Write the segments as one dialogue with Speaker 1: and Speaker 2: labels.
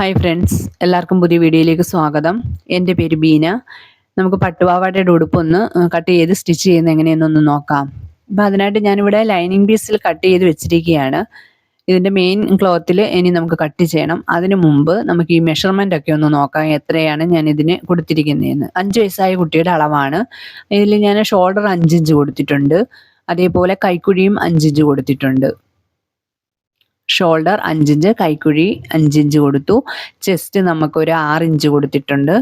Speaker 1: Hi friends എല്ലാവർക്കും പുതിയ വീഡിയോയിലേക്ക് സ്വാഗതം. എന്റെ പേര് ബീന. നമുക്ക് പട്ടുപാവാടയുടെ ഉടുപ്പൊന്ന് കട്ട് ചെയ്ത് സ്റ്റിച്ച് ചെയ്യുന്ന എങ്ങനെയെന്നൊന്ന് നോക്കാം. അപ്പോൾ അതിനായിട്ട് ഞാനിവിടെ ലൈനിങ് പീസിൽ കട്ട് ചെയ്ത് വെച്ചിരിക്കുകയാണ്. ഇതിന്റെ മെയിൻ ക്ലോത്തിൽ ഇനി നമുക്ക് കട്ട് ചെയ്യണം. അതിനു മുമ്പ് നമുക്ക് ഈ മെഷർമെന്റ് ഒക്കെ ഒന്ന് നോക്കാം എത്രയാണ് ഞാൻ ഇതിന് കൊടുത്തിരിക്കുന്നതെന്ന്. അഞ്ച് വയസ്സായ കുട്ടിയുടെ അളവാണ്. ഇതിൽ ഞാൻ ഷോൾഡർ അഞ്ചിഞ്ച് കൊടുത്തിട്ടുണ്ട്. അതേപോലെ കൈക്കുഴിയും അഞ്ചിഞ്ച് കൊടുത്തിട്ടുണ്ട്. ഷോൾഡർ അഞ്ചിഞ്ച് കൈക്കുഴി അഞ്ചിഞ്ച് കൊടുത്തു. ചെസ്റ്റ് നമുക്കൊരു ആറ് ഇഞ്ച് കൊടുത്തിട്ടുണ്ട്.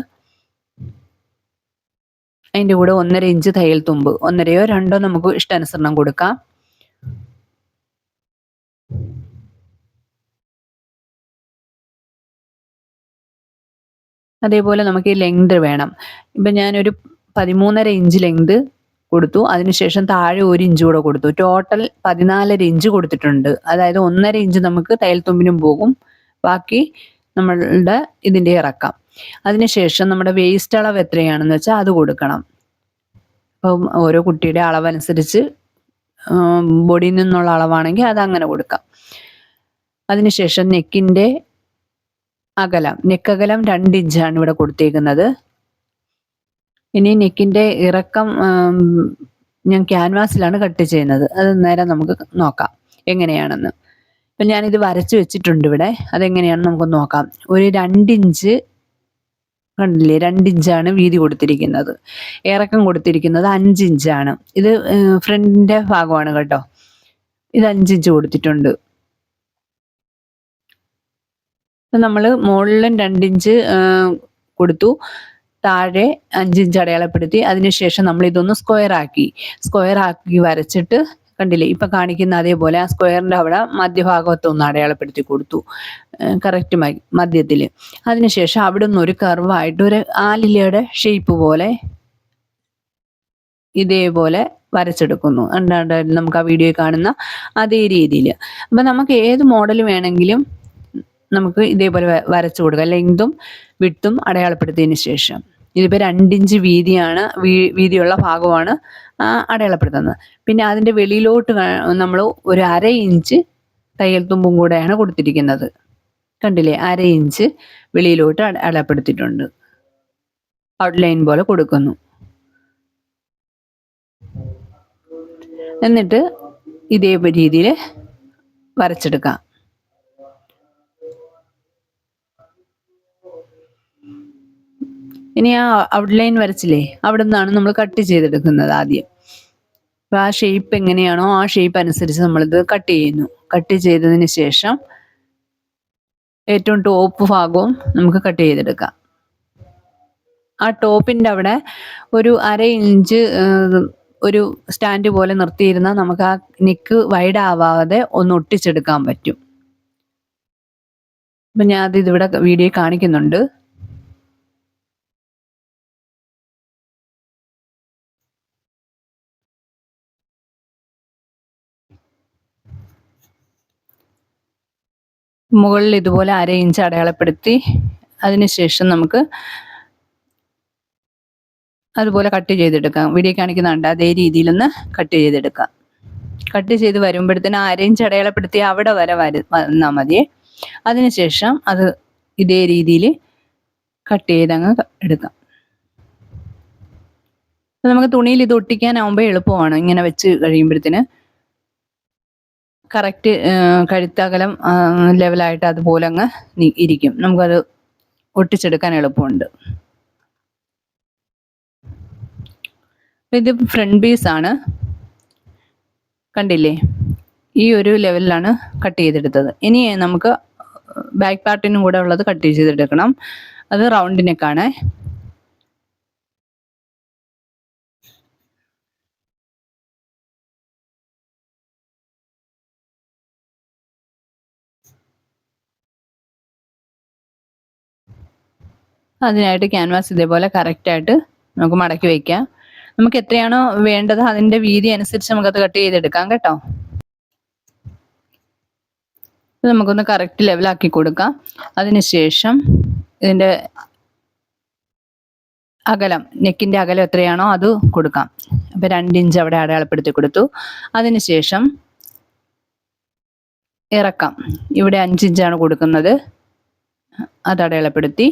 Speaker 1: അതിന്റെ കൂടെ ഒന്നര ഇഞ്ച് തയ്യൽ തുമ്പ്. ഒന്നരയോ രണ്ടോ നമുക്ക് ഇഷ്ടാനുസരണം കൊടുക്കാം. അതേപോലെ നമുക്ക് ഈ ലെങ്ത് വേണം. ഇപ്പം ഞാനൊരു പതിമൂന്നര ഇഞ്ച് ലെങ്ത് കൊടുത്തു. അതിനുശേഷം താഴെ ഒരു ഇഞ്ച് കൂടെ കൊടുത്തു. ടോട്ടൽ പതിനാലര ഇഞ്ച് കൊടുത്തിട്ടുണ്ട്. അതായത് ഒന്നര ഇഞ്ച് നമുക്ക് തയ്യൽ തുമ്പിനും പോകും. ബാക്കി നമ്മളുടെ ഇതിന്റെ ഇറക്കാം. അതിനുശേഷം നമ്മുടെ വേസ്റ്റ് അളവ് എത്രയാണെന്ന് വെച്ചാൽ അത് കൊടുക്കണം. അപ്പം ഓരോ കുട്ടിയുടെ അളവനുസരിച്ച് ബോഡിയിൽ നിന്നുള്ള അളവാണെങ്കിൽ അത് അങ്ങനെ കൊടുക്കാം. അതിനുശേഷം നെക്കിന്റെ അകലം. നെക്കകലം രണ്ട് ഇഞ്ചാണ് ഇവിടെ കൊടുത്തേക്കുന്നത്. ഇനി നെക്കിന്റെ ഇറക്കം ഞാൻ ക്യാൻവാസിലാണ് കട്ട് ചെയ്യുന്നത്. അത് നേരെ നമുക്ക് നോക്കാം. എങ്ങനെയാണെന്ന്. ഇപ്പം ഞാനിത് വരച്ച് വെച്ചിട്ടുണ്ട് ഇവിടെ. അതെങ്ങനെയാണെന്ന് നമുക്ക് നോക്കാം. ഒരു രണ്ടിഞ്ച് കണ്ടില്ലേ? രണ്ടിഞ്ചാണ് വീതി കൊടുത്തിരിക്കുന്നത്. ഇറക്കം കൊടുത്തിരിക്കുന്നത് അഞ്ചിഞ്ചാണ്. ഇത് ഫ്രണ്ടിന്റെ ഭാഗമാണ് കേട്ടോ. ഇത് അഞ്ചിഞ്ച് കൊടുത്തിട്ടുണ്ട്. നമ്മൾ മുകളിലും രണ്ടിഞ്ച് കൊടുത്തു. താഴെ അഞ്ചിഞ്ച് അടയാളപ്പെടുത്തി. അതിനുശേഷം നമ്മൾ ഇതൊന്ന് സ്ക്വയർ ആക്കി. സ്ക്വയർ ആക്കി വരച്ചിട്ട് കണ്ടില്ലേ? ഇപ്പൊ കാണിക്കുന്ന അതേപോലെ ആ സ്ക്വയറിന്റെ അവിടെ മധ്യഭാഗത്ത് ഒന്ന് അടയാളപ്പെടുത്തി കൊടുത്തു. കറക്റ്റ് മധ്യത്തിൽ അതിനുശേഷം അവിടെ നിന്ന് ഒരു കർവായിട്ട് ഒരു ആലിലയുടെ ഷേപ്പ് പോലെ ഇതേപോലെ വരച്ചെടുക്കുന്നു. അണ്ടാണ്ട് നമുക്ക് ആ വീഡിയോ കാണുന്ന അതേ രീതിയിൽ അപ്പം നമുക്ക് ഏത് മോഡൽ വേണമെങ്കിലും നമുക്ക് ഇതേപോലെ വരച്ചു കൊടുക്കുക ലെങ്തും വിട്ടും അടയാളപ്പെടുത്തിയതിന് ശേഷം. ഇതിപ്പോൾ രണ്ടിഞ്ച് വീതിയാണ് വീ വീതിയുള്ള ഭാഗമാണ് അടയാളപ്പെടുത്തുന്നത്. പിന്നെ അതിന്റെ വെളിയിലോട്ട് നമ്മൾ ഒരു അര ഇഞ്ച് തയ്യൽ തുമ്പും കൂടെയാണ് കൊടുത്തിരിക്കുന്നത്. കണ്ടില്ലേ? അര ഇഞ്ച് വെളിയിലോട്ട് അടയാളപ്പെടുത്തിയിട്ടുണ്ട്. ഔട്ട്ലൈൻ പോലെ കൊടുക്കുന്നു. എന്നിട്ട് ഇതേ രീതിയിൽ വരച്ചെടുക്കാം. ഇനി ആ ഔട്ട്ലൈൻ വരച്ചില്ലേ? അവിടെ നിന്നാണ് നമ്മൾ കട്ട് ചെയ്തെടുക്കുന്നത് ആദ്യം. അപ്പോൾ ആ ഷേപ്പ് എങ്ങനെയാണോ ആ ഷേപ്പ് അനുസരിച്ച് നമ്മളിത് കട്ട് ചെയ്യുന്നു. കട്ട് ചെയ്തതിന് ശേഷം ഏറ്റവും ടോപ്പ് ഭാഗവും നമുക്ക് കട്ട് ചെയ്തെടുക്കാം. ആ ടോപ്പിന്റെ അവിടെ ഒരു അര ഇഞ്ച് ഒരു സ്റ്റാൻഡ് പോലെ നിർത്തിയിരുന്നാൽ നമുക്ക് ആ നെക്ക് വൈഡ് ആവാതെ ഒന്ന് ഒട്ടിച്ചെടുക്കാൻ പറ്റും. അപ്പം ഞാൻ അത് ഇതിവിടെ വീഡിയോ കാണിക്കുന്നുണ്ട്. മുകളിൽ ഇതുപോലെ അര ഇഞ്ച് അടയാളപ്പെടുത്തി അതിനുശേഷം നമുക്ക് അതുപോലെ കട്ട് ചെയ്തെടുക്കാം. വീഡിയോ കാണിക്കുന്നുണ്ട്. അതേ രീതിയിലൊന്ന് കട്ട് ചെയ്തെടുക്കാം. കട്ട് ചെയ്ത് വരുമ്പോഴത്തേന് അര ഇഞ്ച് അടയാളപ്പെടുത്തി അവിടെ വരെ വര വന്നാൽ മതിയേ. അതിനുശേഷം അത് ഇതേ രീതിയിൽ കട്ട് ചെയ്തങ്ങ് എടുക്കാം. നമുക്ക് തുണിയിൽ ഇത് ഒട്ടിക്കാനാവുമ്പോൾ എളുപ്പമാണ്. ഇങ്ങനെ വെച്ച് കഴിയുമ്പോഴത്തേന് കറക്റ്റ് കഴുത്തകലം ലെവലായിട്ട് അതുപോലെ അങ്ങ് ഇരിക്കും. നമുക്കത് ഒട്ടിച്ചെടുക്കാൻ എളുപ്പമുണ്ട്. ഇത് ഫ്രണ്ട് ആണ്. കണ്ടില്ലേ? ഈ ഒരു ലെവലിലാണ് കട്ട് ചെയ്തെടുത്തത്. ഇനി നമുക്ക് ബാക്ക് പാർട്ടിനും കൂടെ ഉള്ളത് കട്ട് ചെയ്തെടുക്കണം. അത് റൗണ്ട് നെക്കാണ് അതിനായിട്ട് ക്യാൻവാസ് ഇതേപോലെ കറക്റ്റായിട്ട് നമുക്ക് മടക്കി വെക്കാം. നമുക്ക് എത്രയാണോ വേണ്ടത് അതിന്റെ വീതി അനുസരിച്ച് നമുക്കത് കട്ട് ചെയ്തെടുക്കാം കേട്ടോ. നമുക്കൊന്ന് കറക്റ്റ് ലെവലാക്കി കൊടുക്കാം. അതിനുശേഷം ഇതിന്റെ അകലം നെക്കിന്റെ അകലം എത്രയാണോ അത് കൊടുക്കാം. അപ്പോൾ രണ്ട് ഇഞ്ച് അവിടെ അടയാളപ്പെടുത്തി കൊടുത്തു. അതിനുശേഷം ഇറക്കാം. ഇവിടെ അഞ്ചിഞ്ചാണ് കൊടുക്കുന്നത്. അത് അടയാളപ്പെടുത്തി.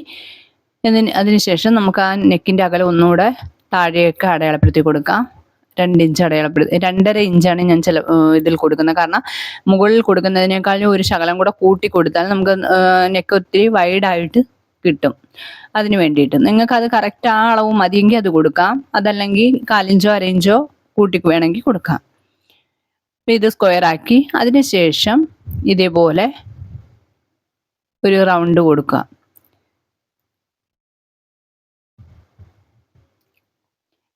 Speaker 1: എന്നിന് അതിനുശേഷം നമുക്ക് ആ നെക്കിന്റെ അകലം ഒന്നുകൂടെ താഴെയൊക്കെ അടയാളപ്പെടുത്തി കൊടുക്കാം. രണ്ട് ഇഞ്ച് അടയാളപ്പെടുത്തി രണ്ടര ഇഞ്ചാണ് ഞാൻ ചില ഇതിൽ കൊടുക്കുന്നത്. കാരണം മുകളിൽ കൊടുക്കുന്നതിനേക്കാളും ഒരു ശകലം കൂടെ കൂട്ടി കൊടുത്താൽ നമുക്ക് നെക്ക് ഒത്തിരി വൈഡായിട്ട് കിട്ടും. അതിന് വേണ്ടിയിട്ട്. നിങ്ങൾക്ക് അത് കറക്റ്റ് ആ അളവ് മതിയെങ്കിൽ അത് കൊടുക്കാം. അതല്ലെങ്കിൽ കാലിഞ്ചോ അരയിഞ്ചോ കൂട്ടി വേണമെങ്കിൽ കൊടുക്കാം. ഇത് സ്ക്വയർ ആക്കി. അതിനുശേഷം ഇതേപോലെ ഒരു റൗണ്ട് കൊടുക്കുക.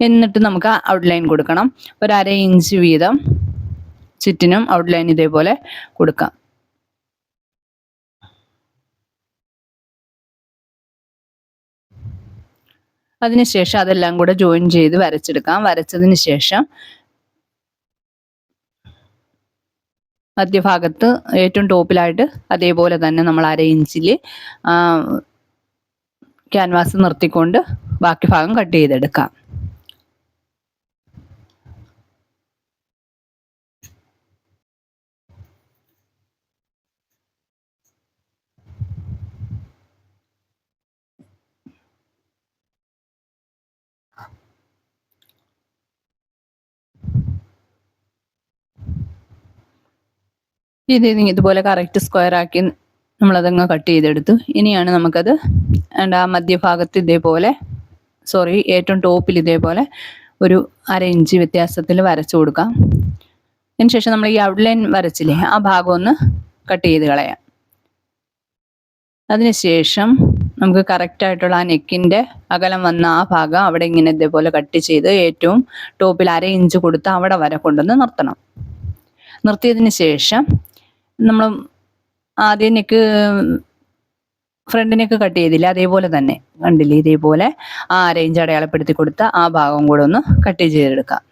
Speaker 1: എന്നിട്ട് നമുക്ക് ഔട്ട്ലൈൻ കൊടുക്കണം. ഒരു അര ഇഞ്ച് വീതം ചുറ്റിനും ഔട്ട്ലൈൻ ഇതേപോലെ കൊടുക്കാം. അതിനുശേഷം അതെല്ലാം കൂടെ ജോയിൻ ചെയ്ത് വരച്ചെടുക്കാം. വരച്ചതിന് ശേഷം മധ്യഭാഗത്ത് ഏറ്റവും ടോപ്പിലായിട്ട് അതേപോലെ തന്നെ നമ്മൾ അര ഇഞ്ചിൽ ക്യാൻവാസ് നിർത്തിക്കൊണ്ട് ബാക്കി ഭാഗം കട്ട് ചെയ്തെടുക്കാം. ഇത് ഇതുപോലെ കറക്റ്റ് സ്ക്വയർ ആക്കി നമ്മളതങ്ങ് കട്ട് ചെയ്തെടുത്തു. ഇനിയാണ് നമുക്കത് ആ മധ്യഭാഗത്ത് ഇതേപോലെ സോറി ഏറ്റവും ടോപ്പിൽ ഇതേപോലെ ഒരു അര ഇഞ്ച് വ്യത്യാസത്തിൽ വരച്ചു കൊടുക്കാം. അതിനുശേഷം നമ്മൾ ഈ ഔട്ട്ലൈൻ വരച്ചില്ലേ ആ ഭാഗം ഒന്ന് കട്ട് ചെയ്ത് കളയാം. അതിനുശേഷം നമുക്ക് കറക്റ്റായിട്ടുള്ള ആ നെക്കിന്റെ അകലം വന്ന ആ ഭാഗം അവിടെ ഇങ്ങനെ ഇതേപോലെ കട്ട് ചെയ്ത് ഏറ്റവും ടോപ്പിൽ അര ഇഞ്ച് കൊടുത്ത് അവിടെ വരെ കൊണ്ടുവന്ന് നിർത്തണം. നിർത്തിയതിന് ശേഷം നമ്മൾ ആദ്യം നെക്ക് ഫ്രണ്ടിനൊക്കെ കട്ട് ചെയ്തില്ല? അതേപോലെ തന്നെ കണ്ടില്ലേ? ഇതേപോലെ ആ റേഞ്ച് അടയാളപ്പെടുത്തി കൊടുത്ത ആ ഭാഗം കൂടെ ഒന്ന് കട്ട് ചെയ്തെടുക്കാം.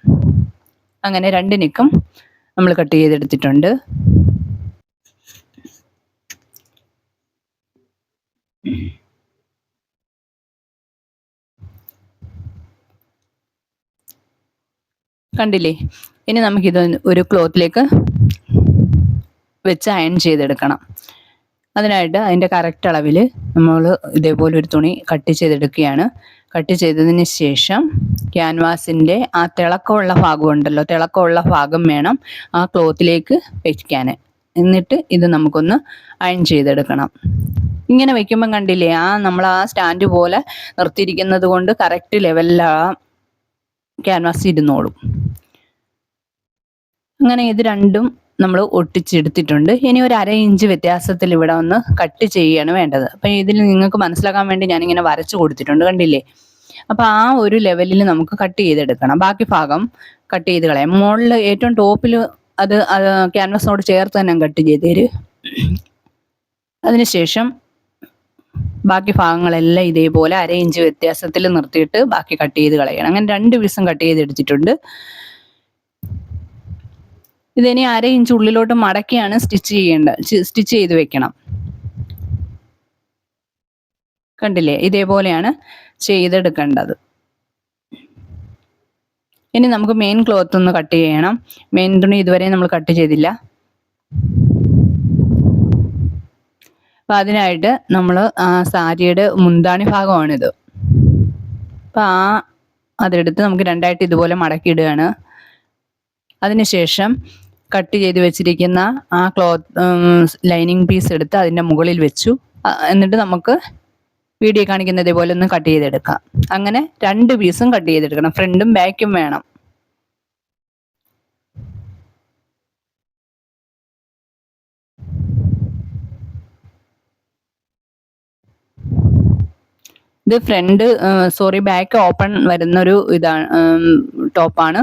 Speaker 1: അങ്ങനെ രണ്ട് നെക്കും നമ്മൾ കട്ട് ചെയ്തെടുത്തിട്ടുണ്ട്. കണ്ടില്ലേ? ഇനി നമുക്കിത് ഒരു ക്ലോത്തിലേക്ക് വെച്ച് അയൺ ചെയ്തെടുക്കണം. അതിനായിട്ട് അതിന്റെ കറക്റ്റ് അളവിൽ നമ്മൾ ഇതേപോലെ ഒരു തുണി കട്ട് ചെയ്തെടുക്കുകയാണ്. കട്ട് ചെയ്തതിന് ശേഷം ക്യാൻവാസിന്റെ ആ തിളക്കമുള്ള ഭാഗം ഉണ്ടല്ലോ തിളക്കമുള്ള ഭാഗം വേണം ആ ക്ലോത്തിലേക്ക് വയ്ക്കാൻ എന്നിട്ട് ഇത് നമുക്കൊന്ന് അയൺ ചെയ്തെടുക്കണം. ഇങ്ങനെ വെക്കുമ്പം കണ്ടില്ലേ ആ നമ്മൾ ആ സ്റ്റാൻഡ് പോലെ നിർത്തിയിരിക്കുന്നത് കൊണ്ട് കറക്റ്റ് ലെവലിൽ ആ ക്യാൻവാസ് ഇരുന്നോളും. അങ്ങനെ ഇത് രണ്ടും നമ്മൾ ഒട്ടിച്ചെടുത്തിട്ടുണ്ട്. ഇനി ഒരു അര ഇഞ്ച് വ്യത്യാസത്തിൽ ഇവിടെ ഒന്ന് കട്ട് ചെയ്യുകയാണ് വേണ്ടത്. അപ്പം ഇതിൽ നിങ്ങൾക്ക് മനസ്സിലാക്കാൻ വേണ്ടി ഞാനിങ്ങനെ വരച്ചു കൊടുത്തിട്ടുണ്ട് കണ്ടില്ലേ? അപ്പം ആ ഒരു ലെവലിൽ നമുക്ക് കട്ട് ചെയ്തെടുക്കണം. ബാക്കി ഭാഗം കട്ട് ചെയ്ത് കളയാം. മുകളിൽ ഏറ്റവും ടോപ്പിൽ അത് ക്യാൻവസിനോട് ചേർത്ത് തന്നെ കട്ട് ചെയ്ത് തരും. അതിനുശേഷം ബാക്കി ഭാഗങ്ങളെല്ലാം ഇതേപോലെ അര ഇഞ്ച് വ്യത്യാസത്തിൽ നിർത്തിയിട്ട് ബാക്കി കട്ട് ചെയ്ത് കളയണം. അങ്ങനെ രണ്ട് പീസും കട്ട് ചെയ്തെടുത്തിട്ടുണ്ട്. ഇതിനി അര ഇഞ്ച് ഉള്ളിലോട്ട് മടക്കിയാണ് സ്റ്റിച്ച് ചെയ്യേണ്ടത് സ്റ്റിച്ച് ചെയ്ത് വെക്കണം. കണ്ടില്ലേ? ഇതേപോലെയാണ് ചെയ്തെടുക്കേണ്ടത്. ഇനി നമുക്ക് മെയിൻ ക്ലോത്ത് ഒന്ന് കട്ട് ചെയ്യണം. മെയിൻ തുണി ഇതുവരെ നമ്മൾ കട്ട് ചെയ്തില്ല. അപ്പം അതിനായിട്ട് നമ്മൾ സാരിയുടെ മുന്താണി ഭാഗമാണിത്. അപ്പം ആ അതെടുത്ത് നമുക്ക് രണ്ടായിട്ട് ഇതുപോലെ മടക്കിയിടുകയാണ്. അതിനുശേഷം കട്ട് ചെയ്ത് വെച്ചിരിക്കുന്ന ആ ക്ലോത്ത് ലൈനിങ് പീസ് എടുത്ത് അതിന്റെ മുകളിൽ വെച്ചു. എന്നിട്ട് നമുക്ക് വീഡിയോ കാണിക്കുന്ന ഇതേപോലെ ഒന്ന് കട്ട് ചെയ്തെടുക്കാം. അങ്ങനെ രണ്ട് പീസും കട്ട് ചെയ്തെടുക്കണം. ഫ്രണ്ടും ബാക്കും വേണം. ഇത് ഫ്രണ്ട് സോറി ബാക്ക് ഓപ്പൺ വരുന്നൊരു ഇതാണ് ടോപ്പാണ്.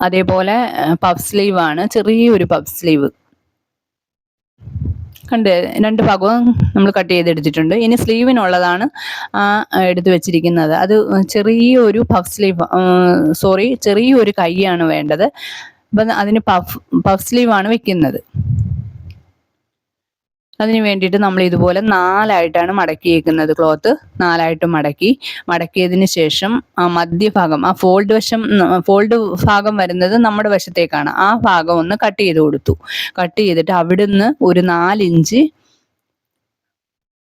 Speaker 1: അതേപോലെ പഫ് സ്ലീവ് ആണ്. ചെറിയൊരു പഫ് സ്ലീവ് കണ്ട് രണ്ട് ഭാഗവും നമ്മൾ കട്ട് ചെയ്തെടുത്തിട്ടുണ്ട്. ഇനി സ്ലീവിനുള്ളതാണ് ആ എടുത്തു വെച്ചിരിക്കുന്നത്. അത് ചെറിയൊരു പഫ് സ്ലീവ് സോറി ചെറിയൊരു കൈയാണ് വേണ്ടത്. അപ്പം അതിന് പഫ് പഫ് സ്ലീവ് ആണ് വെക്കുന്നത്. അതിന് വേണ്ടിയിട്ട് നമ്മൾ ഇതുപോലെ നാലായിട്ടാണ് മടക്കിയേക്കുന്നത് ക്ലോത്ത്. നാലായിട്ട് മടക്കി. മടക്കിയതിന് ശേഷം ആ മധ്യഭാഗം ആ ഫോൾഡ് വശം ഫോൾഡ് ഭാഗം വരുന്നത് നമ്മുടെ വശത്തേക്കാണ്. ആ ഭാഗം ഒന്ന് കട്ട് ചെയ്ത് കൊടുത്തു. കട്ട് ചെയ്തിട്ട് അവിടുന്ന് ഒരു നാലിഞ്ച്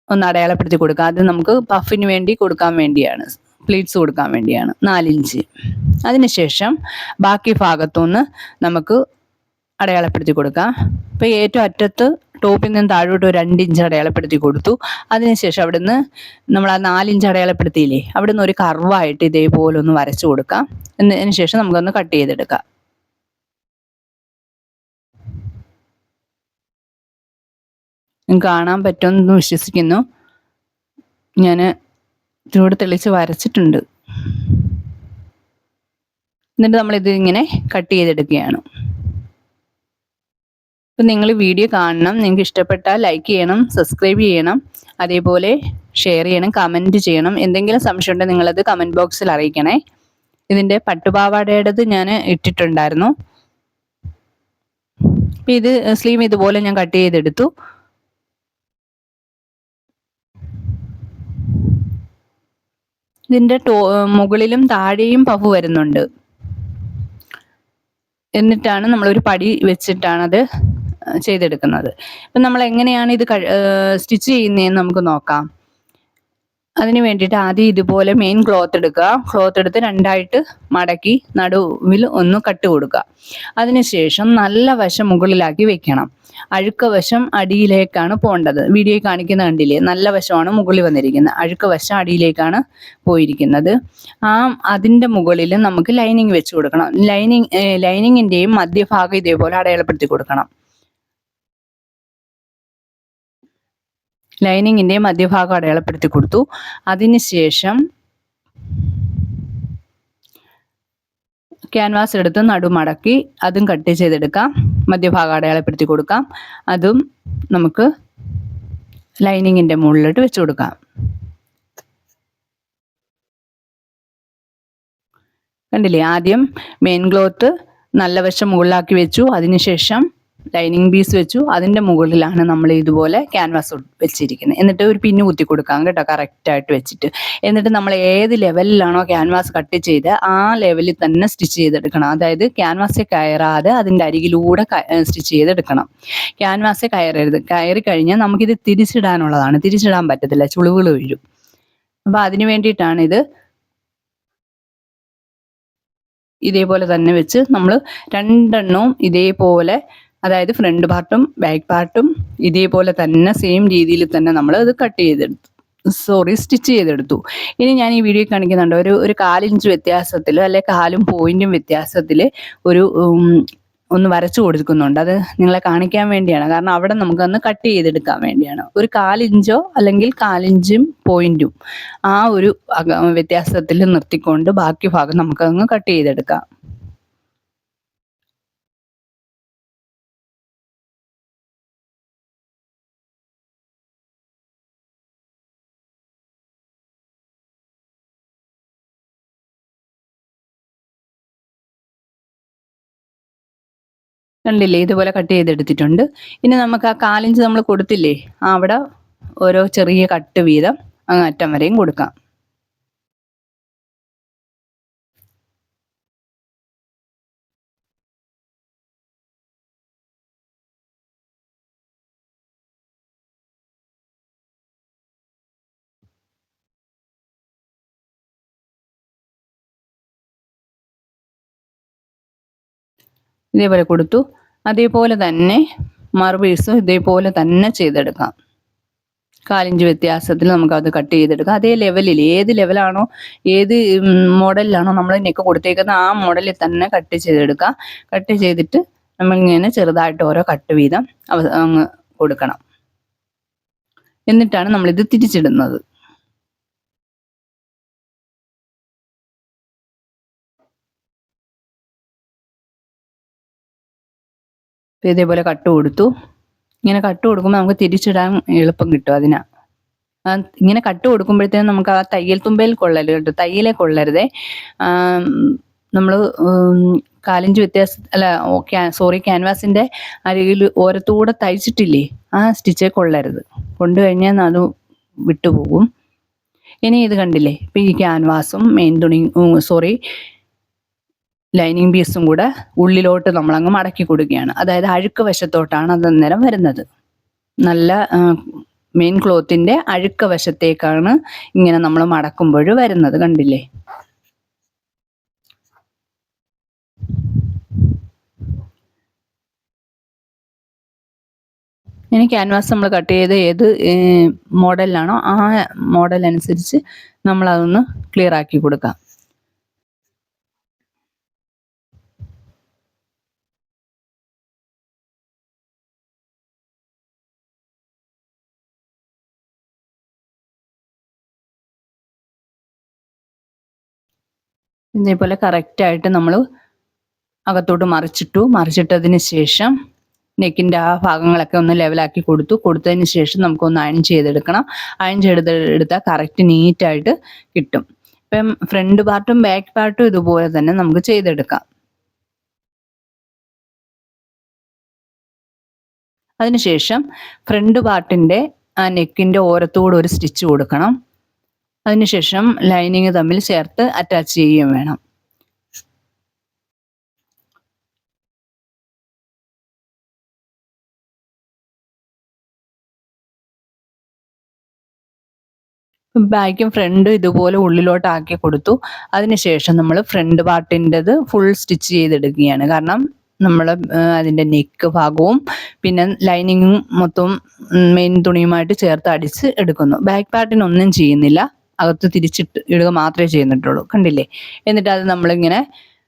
Speaker 1: ഒന്ന് അടയാളപ്പെടുത്തി കൊടുക്കുക. അത് നമുക്ക് പഫിന് വേണ്ടി കൊടുക്കാൻ വേണ്ടിയാണ്. പ്ലീറ്റ്സ് കൊടുക്കാൻ വേണ്ടിയാണ്. നാലിഞ്ച്. അതിനുശേഷം ബാക്കി ഭാഗത്തുനിന്ന് നമുക്ക് അടയാളപ്പെടുത്തി കൊടുക്കാം. ഇപ്പോൾ ഏറ്റവും അറ്റത്ത് ടോപ്പിൽ നിന്ന് താഴോട്ട് ഒരു രണ്ടിഞ്ച് അടയാളപ്പെടുത്തി കൊടുത്തു. അതിനുശേഷം അവിടുന്ന് നമ്മൾ ആ നാലിഞ്ച് അടയാളപ്പെടുത്തിയില്ലേ അവിടുന്ന് ഒരു കർവായിട്ട് ഇതേപോലെ ഒന്ന് വരച്ചു കൊടുക്കാം. എന്നതിന് ശേഷം നമുക്കൊന്ന് കട്ട് ചെയ്തെടുക്കാം. കാണാൻ പറ്റുമെന്ന് വിശ്വസിക്കുന്നു. ഞാൻ ഇതിലൂടെ തെളിച്ച് വരച്ചിട്ടുണ്ട്. എന്നിട്ട് നമ്മളിത് ഇങ്ങനെ കട്ട് ചെയ്തെടുക്കുകയാണ്. അപ്പം നിങ്ങൾ വീഡിയോ കാണണം നിങ്ങൾക്ക് ഇഷ്ടപ്പെട്ടാൽ ലൈക്ക് ചെയ്യണം സബ്സ്ക്രൈബ് ചെയ്യണം അതേപോലെ ഷെയർ ചെയ്യണം കമന്റ് ചെയ്യണം. എന്തെങ്കിലും സംശയം ഉണ്ടെങ്കിൽ നിങ്ങളത് കമന്റ് ബോക്സിൽ അറിയിക്കണേ. ഇതിന്റെ പട്ടുപാവാടയുടേത് ഞാൻ ഇട്ടിട്ടുണ്ടായിരുന്നു. അപ്പം ഇത് സ്ലീം ഇതുപോലെ ഞാൻ കട്ട് ചെയ്തെടുത്തു. ഇതിന്റെ ടോ മുകളിലും താഴെയും പഫ് വരുന്നുണ്ട്. എന്നിട്ടാണ് നമ്മളൊരു പടി വെച്ചിട്ടാണത് ചെയ്തെടുക്കുന്നത്. ഇപ്പം നമ്മൾ എങ്ങനെയാണ് ഇത് സ്റ്റിച്ച് ചെയ്യുന്നതെന്ന് നമുക്ക് നോക്കാം. അതിന് വേണ്ടിയിട്ട് ആദ്യം ഇതുപോലെ മെയിൻ ക്ലോത്ത് എടുക്കുക. ക്ലോത്ത് എടുത്ത് രണ്ടായിട്ട് മടക്കി നടുവിൽ ഒന്ന് കട്ട് കൊടുക്കുക. അതിനുശേഷം നല്ല വശം മുകളിലാക്കി വെക്കണം. അഴുക്ക വശം അടിയിലേക്കാണ് പോകേണ്ടത്. വീഡിയോയിൽ കാണിക്കുന്ന കണ്ടില്ലേ? നല്ല വശമാണ് മുകളിൽ വന്നിരിക്കുന്നത്. അഴുക്ക വശം അടിയിലേക്കാണ് പോയിരിക്കുന്നത്. ആ അതിന്റെ മുകളിൽ നമുക്ക് ലൈനിങ് വെച്ച് കൊടുക്കണം. ലൈനിങ് ലൈനിങ്ങിന്റെയും മധ്യഭാഗം ഇതേപോലെ അടയാളപ്പെടുത്തി കൊടുക്കണം. ലൈനിങ്ങിന്റെ മധ്യഭാഗം അടയാളപ്പെടുത്തി കൊടുത്തു. അതിനുശേഷം ക്യാൻവാസ് എടുത്ത് നടുമടക്കി അതും കട്ട് ചെയ്തെടുക്കാം. മധ്യഭാഗം അടയാളപ്പെടുത്തി കൊടുക്കാം. അതും നമുക്ക് ലൈനിങ്ങിന്റെ മുകളിലോട്ട് വെച്ച് കൊടുക്കാം. കണ്ടില്ലേ? ആദ്യം മെയിൻ ക്ലോത്ത് നല്ല വശം മുകളിലാക്കി വെച്ചു. അതിനുശേഷം ലൈനിങ് പീസ് വെച്ചു. അതിന്റെ മുകളിലാണ് നമ്മൾ ഇതുപോലെ ക്യാൻവാസ് വെച്ചിരിക്കുന്നത്. എന്നിട്ട് ഒരു പിന്നു കുത്തി കൊടുക്കാം കേട്ടോ കറക്റ്റായിട്ട് വെച്ചിട്ട്. എന്നിട്ട് നമ്മൾ ഏത് ലെവലിലാണോ ക്യാൻവാസ് കട്ട് ചെയ്ത് ആ ലെവലിൽ തന്നെ സ്റ്റിച്ച് ചെയ്തെടുക്കണം. അതായത് ക്യാൻവാസിൽ കയറാതെ അതിന്റെ അരികിലൂടെ സ്റ്റിച്ച് ചെയ്തെടുക്കണം. ക്യാൻവാസിൽ കയറരുത്. കയറി കഴിഞ്ഞാൽ നമുക്കിത് തിരിച്ചിടാനുള്ളതാണ്. തിരിച്ചിടാൻ പറ്റത്തില്ല. ചുളിവുകൾ വീഴും അപ്പോൾ അതിന് വേണ്ടിയിട്ടാണ് ഇത് ഇതേപോലെ തന്നെ വെച്ച് നമ്മൾ രണ്ടെണ്ണവും ഇതേപോലെ അതായത് ഫ്രണ്ട് പാർട്ടും ബാക്ക് പാർട്ടും ഇതേപോലെ തന്നെ സെയിം രീതിയിൽ തന്നെ നമ്മൾ അത് കട്ട് ചെയ്തെടുത്തു. സോറി സ്റ്റിച്ച് ചെയ്തെടുത്തു. ഇനി ഞാൻ ഈ വീഡിയോ കാണിക്കുന്നുണ്ട് ഒരു ഒരു കാലിഞ്ച് വ്യത്യാസത്തിൽ അല്ലെ കാലും പോയിന്റും വ്യത്യാസത്തിൽ ഒരു ഒന്ന് വരച്ചു കൊടുക്കുന്നുണ്ട്. അത് നിങ്ങളെ കാണിക്കാൻ വേണ്ടിയാണ്. കാരണം അവിടെ നമുക്കൊന്ന് കട്ട് ചെയ്തെടുക്കാൻ വേണ്ടിയാണ്. ഒരു കാലിഞ്ചോ അല്ലെങ്കിൽ കാലിഞ്ചും പോയിന്റും ആ ഒരു വ്യത്യാസത്തിൽ നിർത്തിക്കൊണ്ട് ബാക്കി ഭാഗം നമുക്ക് നമുക്കങ്ങ് കട്ട് ചെയ്തെടുക്കാം. കണ്ടില്ലേ? ഇതുപോലെ കട്ട് ചെയ്തെടുത്തിട്ടുണ്ട്. ഇനി നമുക്ക് ആ കാലിഞ്ച് നമ്മൾ കൊടുത്തില്ലേ? അവിടെ ഓരോ ചെറിയ കട്ട് വീതം അങ്ങ് അറ്റം വരെയും കൊടുക്കാം. ഇതേപോലെ കൊടുത്തു. അതേപോലെ തന്നെ മറുപീസും ഇതേപോലെ തന്നെ ചെയ്തെടുക്കാം. കാലിഞ്ച് വ്യത്യാസത്തിൽ നമുക്ക് അത് കട്ട് ചെയ്തെടുക്കാം. അതേ ലെവലിൽ ഏത് ലെവലാണോ ഏത് മോഡലിലാണോ നമ്മൾ നെക്ക് കൊടുത്തേക്കുന്നത് ആ മോഡലിൽ തന്നെ കട്ട് ചെയ്തെടുക്കാം. കട്ട് ചെയ്തിട്ട് നമ്മളിങ്ങനെ ചെറുതായിട്ട് ഓരോ കട്ട് വീതം അങ്ങ് കൊടുക്കണം. എന്നിട്ടാണ് നമ്മളിത് തിരിച്ചിടുന്നത്. ഇതേപോലെ കട്ട് കൊടുത്തു. ഇങ്ങനെ കട്ട് കൊടുക്കുമ്പോൾ നമുക്ക് തിരിച്ചിടാൻ എളുപ്പം കിട്ടും അതിനാ. ഇങ്ങനെ കട്ട് കൊടുക്കുമ്പോഴത്തേനും നമുക്ക് ആ തയ്യൽ തുമ്പയിൽ കൊള്ളരുത് കേട്ടോ തയ്യലെ കൊള്ളരുതേ. നമ്മൾ കാലിഞ്ച് വ്യത്യാസ അല്ല സോറി ക്യാൻവാസിന്റെ അരികിൽ ഓരത്തൂടെ തയ്ച്ചിട്ടില്ലേ? ആ സ്റ്റിച്ചേ കൊള്ളരുത്. കൊണ്ടു കഴിഞ്ഞാൽ അത് വിട്ടുപോകും. ഇനി ഇത് കണ്ടില്ലേ? ഇപ്പം ഈ ക്യാൻവാസും മെയിൻ തുണി സോറി ലൈനിങ് പീസും കൂടെ ഉള്ളിലോട്ട് നമ്മളങ്ങ് മടക്കി കൊടുക്കുകയാണ്. അതായത് അഴുക്ക് വശത്തോട്ടാണ് അത് അന്നേരം വരുന്നത്. നല്ല മെയിൻ ക്ലോത്തിന്റെ അഴുക്ക വശത്തേക്കാണ് ഇങ്ങനെ നമ്മൾ മടക്കുമ്പോൾ വരുന്നത് കണ്ടില്ലേ? ഇനി ക്യാൻവാസ് നമ്മൾ കട്ട് ചെയ്ത് ഏത് മോഡലിലാണോ ആ മോഡൽ അനുസരിച്ച് നമ്മൾ അതൊന്ന് ക്ലിയർ ആക്കി കൊടുക്കാം. ഇതേപോലെ കറക്റ്റായിട്ട് നമ്മൾ അകത്തോട്ട് മറിച്ചിട്ടു. മറിച്ചിട്ടതിന് ശേഷം നെക്കിന്റെ ആ ഭാഗങ്ങളൊക്കെ ഒന്ന് ലെവലാക്കി കൊടുത്തു. കൊടുത്തതിന് ശേഷം നമുക്കൊന്ന് അയൺ ചെയ്തെടുക്കണം. അയൺ ചെയ്തെടുത്താൽ കറക്റ്റ് നീറ്റായിട്ട് കിട്ടും. ഇപ്പം ഫ്രണ്ട് പാർട്ടും ബാക്ക് പാർട്ടും ഇതുപോലെ തന്നെ നമുക്ക് ചെയ്തെടുക്കാം. അതിനുശേഷം ഫ്രണ്ട് പാർട്ടിന്റെ ആ നെക്കിന്റെ ഓരത്തോട് ഒരു സ്റ്റിച്ച് കൊടുക്കണം. അതിനുശേഷം ലൈനിങ് തമ്മിൽ ചേർത്ത് അറ്റാച്ച് ചെയ്യുകയും വേണം. ബാക്കും ഫ്രണ്ടും ഇതുപോലെ ഉള്ളിലോട്ട് ആക്കി കൊടുത്തു. അതിനുശേഷം നമ്മൾ ഫ്രണ്ട് പാർട്ടിന്റെത് ഫുൾ സ്റ്റിച്ച് ചെയ്തെടുക്കുകയാണ്. കാരണം നമ്മൾ അതിന്റെ നെക്ക് ഭാഗവും പിന്നെ ലൈനിങ്ങും മൊത്തം മെയിൻ തുണിയുമായിട്ട് ചേർത്ത് അടിച്ച് എടുക്കുന്നു. ബാക്ക് പാർട്ടിനൊന്നും ചെയ്യുന്നില്ല. അകത്ത് തിരിച്ചിട്ട് ഇടുക മാത്രമേ ചെയ്യുന്നിട്ടുള്ളൂ. കണ്ടില്ലേ? എന്നിട്ട് അത് നമ്മളിങ്ങനെ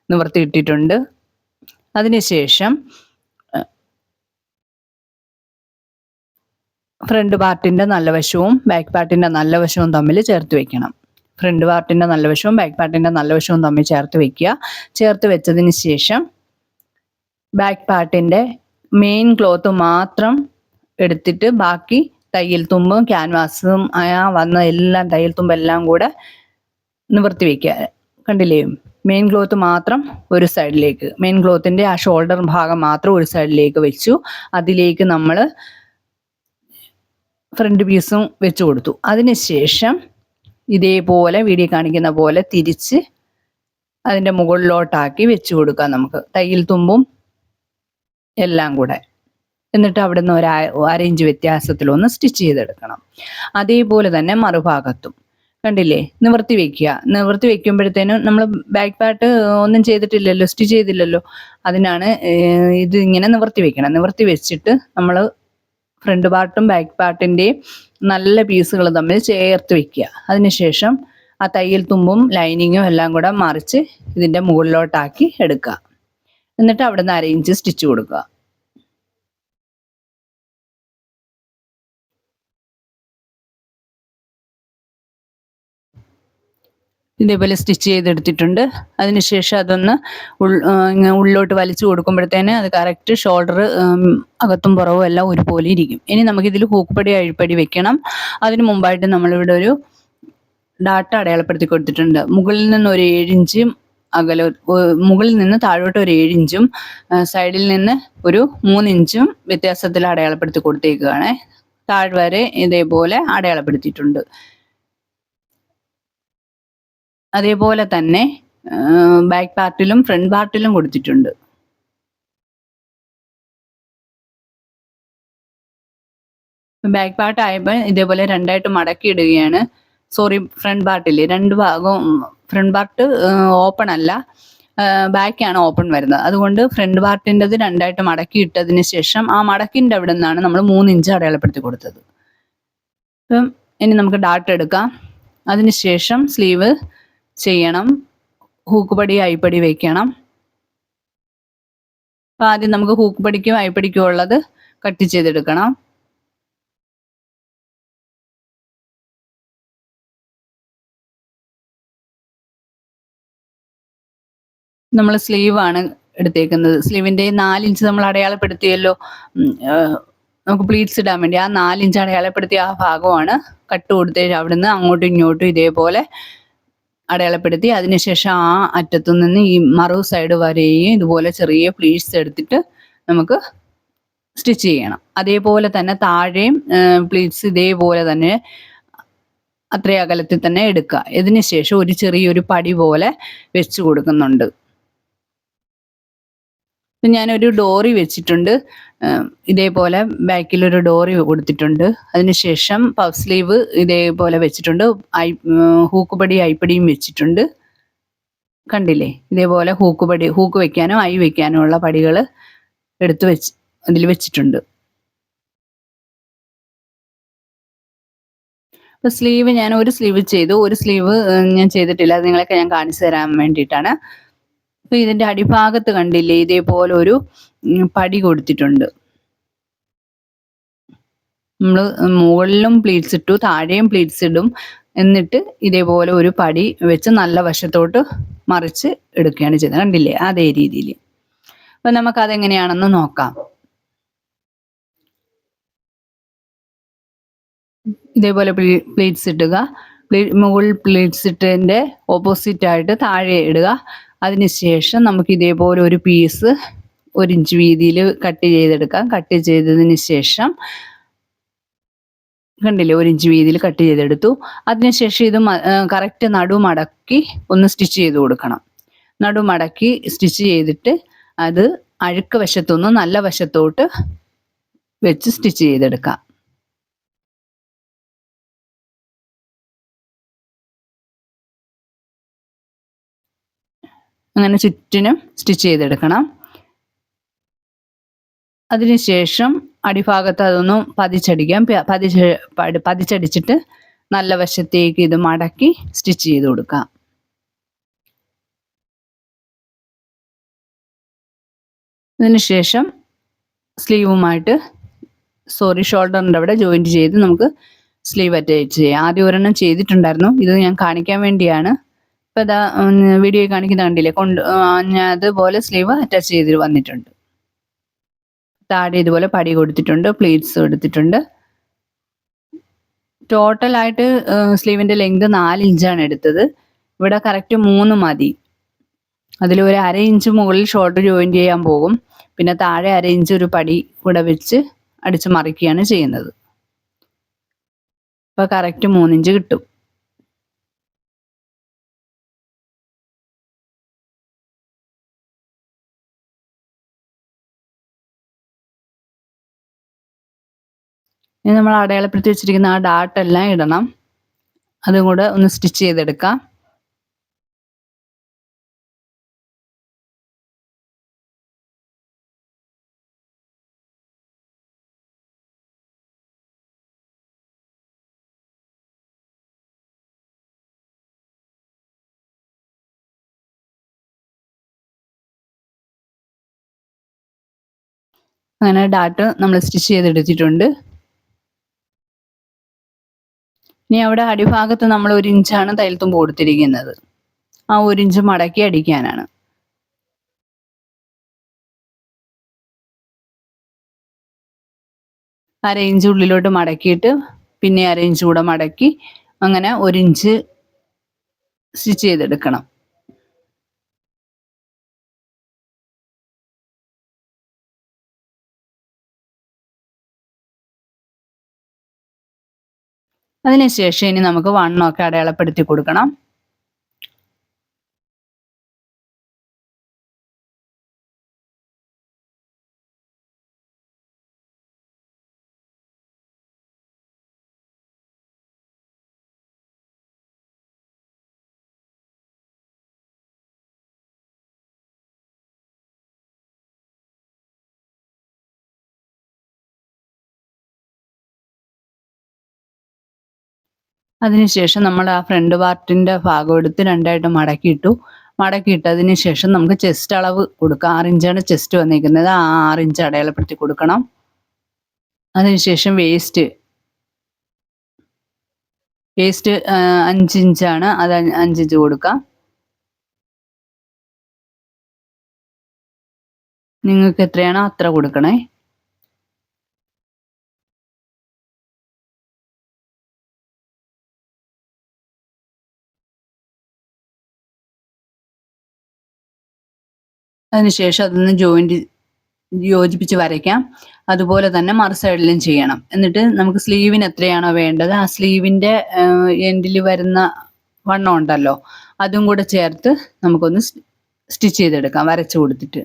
Speaker 1: നിവർത്തിയിട്ടിട്ടുണ്ട് അതിനുശേഷം ഫ്രണ്ട് പാർട്ടിന്റെ നല്ല വശവും ബാക്ക് പാർട്ടിന്റെ നല്ല വശവും തമ്മിൽ ചേർത്ത് വെക്കണം. ഫ്രണ്ട് പാർട്ടിന്റെ നല്ല വശവും ബാക്ക് പാർട്ടിന്റെ നല്ല വശവും തമ്മിൽ ചേർത്ത് വെക്കുക. ചേർത്ത് വെച്ചതിന് ശേഷം ബാക്ക് പാർട്ടിന്റെ മെയിൻ ക്ലോത്ത് മാത്രം എടുത്തിട്ട് ബാക്കി തയ്യൽ തുമ്പും ക്യാൻവാസും ആ വന്ന എല്ലാം തയ്യൽ തുമ്പെല്ലാം കൂടെ നിവർത്തി വെക്കുക. കണ്ടില്ലേ? മെയിൻ ക്ലോത്ത് മാത്രം ഒരു സൈഡിലേക്ക് മെയിൻ ക്ലോത്തിന്റെ ആ ഷോൾഡർ ഭാഗം മാത്രം ഒരു സൈഡിലേക്ക് വെച്ചു. അതിലേക്ക് നമ്മൾ ഫ്രണ്ട് പീസും വെച്ചു കൊടുത്തു. അതിനുശേഷം ഇതേപോലെ വീഡിയോ കാണിക്കുന്ന പോലെ തിരിച്ച് അതിന്റെ മുകളിലോട്ടാക്കി വെച്ചു കൊടുക്കാം നമുക്ക്. തയ്യൽ തുമ്പും എല്ലാം കൂടെ. എന്നിട്ട് അവിടെ നിന്ന് ഒരു അരയിഞ്ച് വ്യത്യാസത്തിലൊന്ന് സ്റ്റിച്ച് ചെയ്തെടുക്കണം. അതേപോലെ തന്നെ മറുഭാഗത്തും. കണ്ടില്ലേ? നിവർത്തി വെക്കുക. നിവർത്തി വെക്കുമ്പോഴത്തേനും നമ്മൾ ബാക്ക് പാർട്ട് ഒന്നും ചെയ്തിട്ടില്ലല്ലോ സ്റ്റിച്ച് ചെയ്തില്ലല്ലോ. അതിനാണ് ഇത് ഇങ്ങനെ നിവർത്തി വെക്കണം. നിവർത്തി വെച്ചിട്ട് നമ്മൾ ഫ്രണ്ട് പാർട്ടും ബാക്ക് പാർട്ടിന്റെയും നല്ല പീസുകൾ തമ്മിൽ ചേർത്ത് വെക്കുക. അതിനുശേഷം ആ തയ്യൽ തുമ്പും ലൈനിങ്ങും എല്ലാം കൂടെ മറിച്ച് ഇതിന്റെ മുകളിലോട്ടാക്കി എടുക്കുക. എന്നിട്ട് അവിടെ നിന്ന് അരയിഞ്ച് സ്റ്റിച്ച് കൊടുക്കുക. ഇതേപോലെ സ്റ്റിച്ച് ചെയ്തെടുത്തിട്ടുണ്ട്. അതിനുശേഷം അതൊന്ന് ഉള്ളിലോട്ട് വലിച്ചു കൊടുക്കുമ്പോഴത്തേന് അത് കറക്റ്റ് ഷോൾഡർ അകത്തും പുറവും എല്ലാം ഒരുപോലെ ഇരിക്കും. ഇനി നമുക്കിതിൽ ഹൂക്കുപടി അഴിപ്പടി വെക്കണം. അതിന് മുമ്പായിട്ട് നമ്മളിവിടെ ഒരു ഡാട്ട അടയാളപ്പെടുത്തി കൊടുത്തിട്ടുണ്ട്. മുകളിൽ നിന്ന് ഒരു ഏഴിഞ്ചും അകല മുകളിൽ നിന്ന് താഴോട്ട് ഒരു ഏഴിഞ്ചും സൈഡിൽ നിന്ന് ഒരു മൂന്നിഞ്ചും വ്യത്യാസത്തിൽ അടയാളപ്പെടുത്തി കൊടുത്തേക്കുകയാണ്. താഴ്വരെ ഇതേപോലെ അടയാളപ്പെടുത്തിയിട്ടുണ്ട്. അതേപോലെ തന്നെ ബാക്ക് പാർട്ടിലും ഫ്രണ്ട് പാർട്ടിലും കൊടുത്തിട്ടുണ്ട്. ബാക്ക് പാർട്ട് ആയപ്പോൾ ഇതേപോലെ രണ്ടായിട്ട് മടക്കി ഇടുകയാണ് സോറി ഫ്രണ്ട് പാർട്ടിൽ രണ്ട് ഭാഗവും ഫ്രണ്ട് പാർട്ട് ഓപ്പൺ അല്ല. ബാക്കാണ് ഓപ്പൺ വരുന്നത്. അതുകൊണ്ട് ഫ്രണ്ട് പാർട്ടിന്റെത് രണ്ടായിട്ട് മടക്കി ഇട്ടതിന് ശേഷം ആ മടക്കിന്റെ അവിടെ നിന്നാണ് നമ്മൾ മൂന്ന് ഇഞ്ച് അടയാളപ്പെടുത്തി കൊടുത്തത്. അപ്പം ഇനി നമുക്ക് ഡാട്ട് എടുക്കാം. അതിനുശേഷം സ്ലീവ് ചെയ്യണം. ഹൂക്കുപടി പടി വയ്ക്കണം അപ്പം ആദ്യം നമുക്ക് ഹൂക്കുപടിക്കും അയപ്പടിക്കും ഉള്ളത് കട്ട് ചെയ്തെടുക്കണം. നമ്മൾ സ്ലീവാണ് എടുത്തേക്കുന്നത്. സ്ലീവിന്റെ നാലിഞ്ച് നമ്മൾ അടയാളപ്പെടുത്തിയല്ലോ. നമുക്ക് പ്ലീറ്റ്സ് ഇടാൻ വേണ്ടി ആ നാലിഞ്ച് അടയാളപ്പെടുത്തിയ ആ ഭാഗമാണ് കട്ട് കൊടുത്തേ അവിടുന്ന് അങ്ങോട്ടും ഇങ്ങോട്ടും ഇതേപോലെ അടയാളപ്പെടുത്തി. അതിനുശേഷം ആ അറ്റത്തു നിന്ന് ഈ മറു സൈഡ് വരെയും ഇതുപോലെ ചെറിയ പ്ലീറ്റ്സ് എടുത്തിട്ട് നമുക്ക് സ്റ്റിച്ച് ചെയ്യണം. അതേപോലെ തന്നെ താഴെയും പ്ലീറ്റ്സ് ഇതേപോലെ തന്നെ അത്രയും അകലത്തിൽ തന്നെ എടുക്കുക. ഇതിനുശേഷം ഒരു ചെറിയൊരു പടി പോലെ വെച്ച് കൊടുക്കുന്നുണ്ട്. ഞാനൊരു ഡോറി വെച്ചിട്ടുണ്ട്. ഇതേപോലെ ബാക്കിൽ ഒരു ഡോറി കൊടുത്തിട്ടുണ്ട്. അതിനുശേഷം പഫ് സ്ലീവ് ഇതേപോലെ വെച്ചിട്ടുണ്ട്. ഐ ഹൂക്കുപടി ഐപ്പടിയും വെച്ചിട്ടുണ്ട്. കണ്ടില്ലേ? ഇതേപോലെ ഹൂക്കുപടി ഹൂക്ക് വെക്കാനോ ഐ വെക്കാനോ ഉള്ള പടികൾ എടുത്തു വെച്ച് അതിൽ വെച്ചിട്ടുണ്ട്. അപ്പോൾ സ്ലീവ് ഞാൻ ഒരു സ്ലീവ് ചെയ്തു. ഒരു സ്ലീവ് ഞാൻ ചെയ്തിട്ടില്ല. അത് നിങ്ങളൊക്കെ ഞാൻ കാണിച്ചു തരാൻ വേണ്ടിയിട്ടാണ്. ഇതിന്റെ അടിഭാഗത്ത് കണ്ടില്ലേ ഇതേപോലെ ഒരു പടി കൊടുത്തിട്ടുണ്ട്. നമ്മൾ മുകളിലും പ്ലീറ്റ്സ് ഇട്ടു താഴെയും പ്ലീറ്റ്സ് ഇടും. എന്നിട്ട് ഇതേപോലെ ഒരു പടി വെച്ച് നല്ല വശത്തോട്ട് മറിച്ച് എടുക്കുകയാണ് ചെയ്യുന്നത്. കണ്ടില്ലേ? അതേ രീതിയിൽ അപ്പം നമുക്കതെങ്ങനെയാണെന്ന് നോക്കാം. ഇതേപോലെ പ്ലീറ്റ്സ് ഇടുക. മുകളിൽ പ്ലീറ്റ്സ് ഇട്ടതിന്റെ ഓപ്പോസിറ്റ് ആയിട്ട് താഴെ ഇടുക. അതിനുശേഷം നമുക്ക് ഇതേപോലെ ഒരു പീസ് ഒരു ഇഞ്ച് വീതിയിൽ കട്ട് ചെയ്തെടുക്കാം. കട്ട് ചെയ്തതിന് ശേഷം കണ്ടില്ലേ? ഒരു ഇഞ്ച് വീതിയിൽ കട്ട് ചെയ്തെടുത്തു. അതിനുശേഷം ഇത് കറക്റ്റ് നടുമടക്കി ഒന്ന് സ്റ്റിച്ച് ചെയ്ത് കൊടുക്കണം. നടുമടക്കി സ്റ്റിച്ച് ചെയ്തിട്ട് അത് അഴുക്ക് വശത്തുനിന്ന് നല്ല വശത്തോട്ട് വെച്ച് സ്റ്റിച്ച് ചെയ്തെടുക്കാം. അങ്ങനെ ചുറ്റിനും സ്റ്റിച്ച് ചെയ്തെടുക്കണം. അതിനുശേഷം അടിഭാഗത്ത് അതൊന്ന് പതിച്ചടിക്കാം. പതിച്ച് പതിച്ചടിച്ചിട്ട് നല്ല വശത്തേക്ക് ഇത് മടക്കി സ്റ്റിച്ച് ചെയ്ത് കൊടുക്കാം. അതിനുശേഷം സ്ലീവുമായിട്ട് സോറി ഷോൾഡറിന്റെ അവിടെ ജോയിന്റ് ചെയ്ത് നമുക്ക് സ്ലീവ് അറ്റാച്ച് ചെയ്യാം. ആദ്യം ഒരെണ്ണം ചെയ്തിട്ടുണ്ടായിരുന്നു. ഇത് ഞാൻ കാണിക്കാൻ വേണ്ടിയാണ്. ഇപ്പം ഇതാ വീഡിയോ കാണിക്കുന്ന കണ്ടില്ലേ? കൊണ്ട് ഞാൻ അതുപോലെ സ്ലീവ് അറ്റാച്ച് ചെയ്ത് വന്നിട്ടുണ്ട്. താഴെ ഇതുപോലെ പടി കൊടുത്തിട്ടുണ്ട് പ്ലീറ്റ്സ് എടുത്തിട്ടുണ്ട്. ടോട്ടലായിട്ട് സ്ലീവിന്റെ ലെങ്ത് നാല് ഇഞ്ചാണ് എടുത്തത്. ഇവിടെ കറക്റ്റ് മൂന്ന് മതി. അതിൽ ഒരു അര ഇഞ്ച് മുകളിൽ ഷോർട്ട് ജോയിൻ ചെയ്യാൻ പോകും. പിന്നെ താഴെ അര ഇഞ്ച് ഒരു പടി കൂടെ വെച്ച് അടിച്ച് മറിക്കുകയാണ് ചെയ്യുന്നത്. അപ്പോൾ കറക്റ്റ് മൂന്നിഞ്ച് കിട്ടും. ഇനി നമ്മൾ അടയാളപ്പെടുത്തി വെച്ചിരിക്കുന്ന ആ ഡാട്ട് എല്ലാം ഇടണം. അതും കൂടെ ഒന്ന് സ്റ്റിച്ച് ചെയ്തെടുക്കാം. അങ്ങനെ ഡാട്ട് നമ്മൾ സ്റ്റിച്ച് ചെയ്തെടുത്തിട്ടുണ്ട്. ഇനി അവിടെ അടിഭാഗത്ത് നമ്മൾ ഒരു ഇഞ്ചാണ് തൈലത്തുമ്പ് കൊടുത്തിരിക്കുന്നത്. ആ ഒരു ഇഞ്ച് മടക്കി അടിക്കാനാണ്. അര ഇഞ്ച് ഉള്ളിലോട്ട് മടക്കിയിട്ട് പിന്നെ അര ഇഞ്ച് കൂടെ മടക്കി അങ്ങനെ ഒരു ഇഞ്ച് സ്റ്റിച്ച് ചെയ്തെടുക്കണം. അതിനുശേഷം ഇനി നമുക്ക് വണ്ണമൊക്കെ അടയാളപ്പെടുത്തി കൊടുക്കണം. അതിനുശേഷം നമ്മൾ ആ ഫ്രണ്ട് പാർട്ടിന്റെ ഭാഗം എടുത്ത് രണ്ടായിട്ട് മടക്കിയിട്ടു. മടക്കിയിട്ടതിന് ശേഷം നമുക്ക് ചെസ്റ്റ് അളവ് കൊടുക്കാം. ആറിഞ്ചാണ് ചെസ്റ്റ് വന്നിരിക്കുന്നത്. ആ ആറിഞ്ച് അടയാളപ്പെടുത്തി കൊടുക്കണം. അതിനുശേഷം വേസ്റ്റ് വേസ്റ്റ് അഞ്ചിഞ്ചാണ് അത് അഞ്ചിഞ്ച് കൊടുക്കാം. നിങ്ങൾക്ക് എത്രയാണോ അത്ര കൊടുക്കണേ. അതിനുശേഷം അതൊന്ന് ജോയിന്റ് യോജിപ്പിച്ച് വരയ്ക്കാം. അതുപോലെ തന്നെ മറു സൈഡിലും ചെയ്യണം. എന്നിട്ട് നമുക്ക് സ്ലീവിന് എത്രയാണോ വേണ്ടത് ആ സ്ലീവിന്റെ എൻഡിൽ വരുന്ന വണ്ണം ഉണ്ടല്ലോ അതും കൂടെ ചേർത്ത് നമുക്കൊന്ന് സ്റ്റിച്ച് ചെയ്തെടുക്കാം വരച്ചു കൊടുത്തിട്ട്.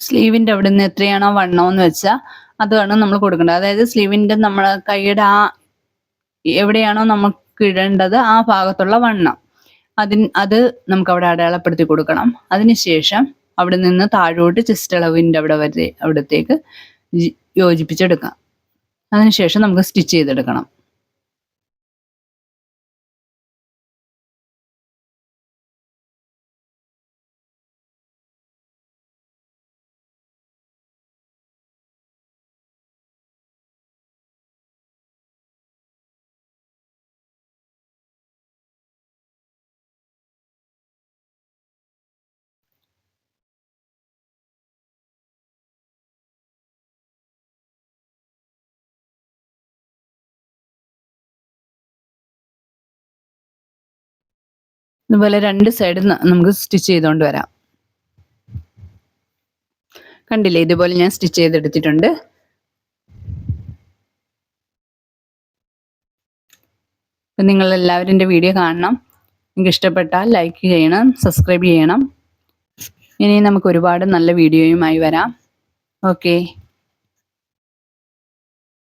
Speaker 1: സ്ലീവിന്റെ അവിടെ നിന്ന് എത്രയാണോ വണ്ണമെന്ന് വെച്ചാൽ അതാണ് നമ്മൾ കൊടുക്കേണ്ടത്. അതായത് സ്ലീവിന്റെ നമ്മൾ കൈയുടെ ആ എവിടെയാണോ നമുക്ക് ഇടേണ്ടത് ആ ഭാഗത്തുള്ള വണ്ണം. അതിന് അത് നമുക്ക് അവിടെ അടയാളപ്പെടുത്തി കൊടുക്കണം. അതിനുശേഷം അവിടെ നിന്ന് താഴോട്ട് ചെസ്റ്റ് അളവിന്റെ അവിടെ വരെ അവിടത്തേക്ക് യോജിപ്പിച്ചെടുക്കാം. അതിനുശേഷം നമുക്ക് സ്റ്റിച്ച് ചെയ്തെടുക്കണം. ഇതുപോലെ രണ്ട് സൈഡിൽ നമുക്ക് സ്റ്റിച്ച് ചെയ്തുകൊണ്ട് വരാം. കണ്ടില്ലേ? ഇതുപോലെ ഞാൻ സ്റ്റിച്ച് ചെയ്തെടുത്തിട്ടുണ്ട്. നിങ്ങൾ എല്ലാവരും എന്റെ വീഡിയോ കാണണം. നിങ്ങൾക്ക് ഇഷ്ടപ്പെട്ടാൽ ലൈക്ക് ചെയ്യണം സബ്സ്ക്രൈബ് ചെയ്യണം. ഇനി നമുക്ക് ഒരുപാട് നല്ല വീഡിയോയുമായി വരാം. ഓക്കെ